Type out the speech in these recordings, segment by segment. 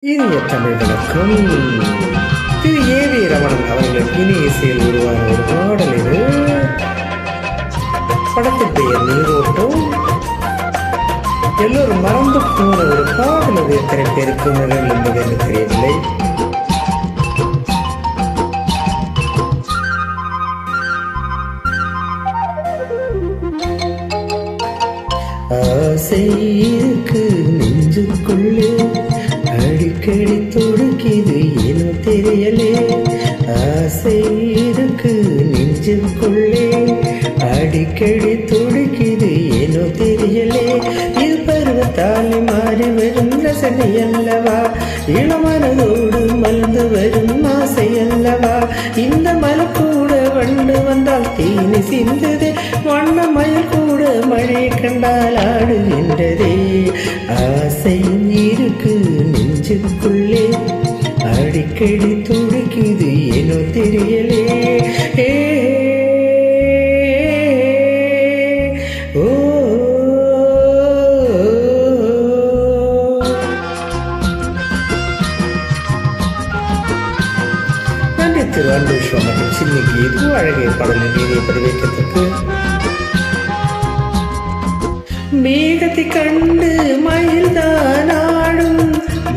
இனிய தமிழ் வணக்கம் திரு A V Ramanan அவர்கள் இனிய இசையில் உருவான ஒரு பாடல் இது. படத்தின் பெயர் நீரோட்டம். எல்லோரும் மறந்து போன ஒரு பாடல் அது. எத்தனை பேருக்கு நிழல் என்பது எனக்கு தெரியவில்லை. ஆசை இருக்கு நெஞ்சுக்குள் நெஞ்சுக்குள்ளே அடிக்கடி துடிக்குது ஏனோ தெரியலே. இது பருவத்தால் மாறி வரும் ரசனை அல்லவா இளமனதோடு மலர்ந்து வரும் ஆசை அல்லவா இந்த மலை கூட வண்டு வந்தால் தீனி சிந்தது. வண்ண மயில் கூட மழை கண்டால் ஆடுகின்றதே. ஆசை இருக்கு நெஞ்சுக்குள்ளே அடிக்கடி துடி அன்பு விஸ்வா மற்றும் சின்னிக்கு இது அழகிய பாடலின் நீதியை பதிவேற்றத்திற்கு மேகத்தை கண்டு மயில்தான் ஆடும்.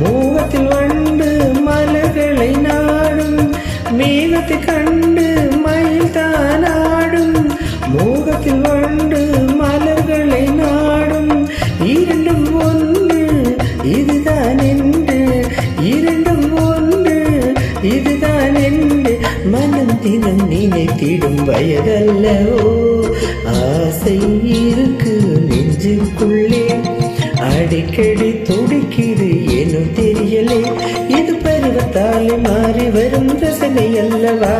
மோகத்தில் வண்டு மலர்களை நாடும் மேகத்தை கண்டு மயில்தான் ஆடும். மோகத்தில் வண்டு தினம் நினைத்திடும் வயதல்லவோ? ஆசை இருக்கு நெஞ்சுக்குள்ளே அடிக்கடி துடிக்குது ஏனோ தெரியலே. இது பருவத்தாலே மாறி வரும் ரசனை அல்லவா?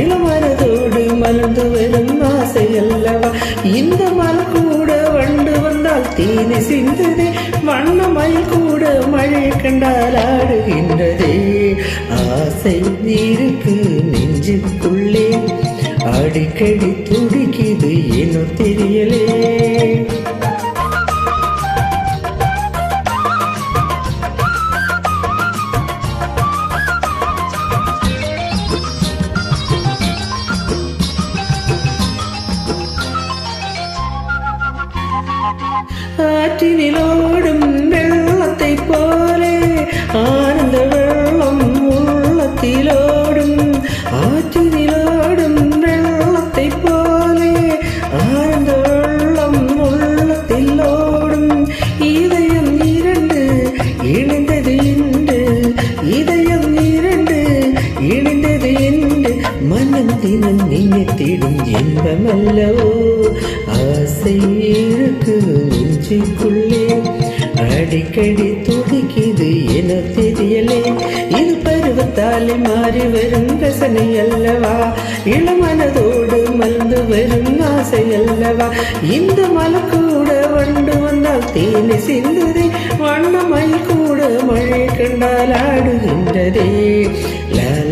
இளமரதோடு மலர்ந்து வரும் ஆசை அல்லவா? இந்த மலை கூட வண்டு வந்தால் தீனி சிந்துதே வண்ணமயில் கூட மழை கண்டால் ஆடுகின்றதே. ஆசை இருக்கு அடிக்கடி துடிக்குது ஏனோ தெரியலே. ஆற்றினில் ஓடும் வெள்ளத்தை போலே ஆனந்த தினம் நினைத்திடும் இன்பமல்லவோ? ஆசை இருக்கு நெஞ்சுக்குள்ளே அடிக்கடி துடிக்குது என தெரியலே. இது பருவத்தாலே மாறி வரும் ரசனை அல்லவா? இளமனதோடு மலர்ந்து வரும் ஆசை அல்லவா? இந்த மலை கூட வண்டு வந்தால் தேனி சிந்துதே. வண்ணமயில் கூட மழை கண்டால் ஆடுகின்றதே.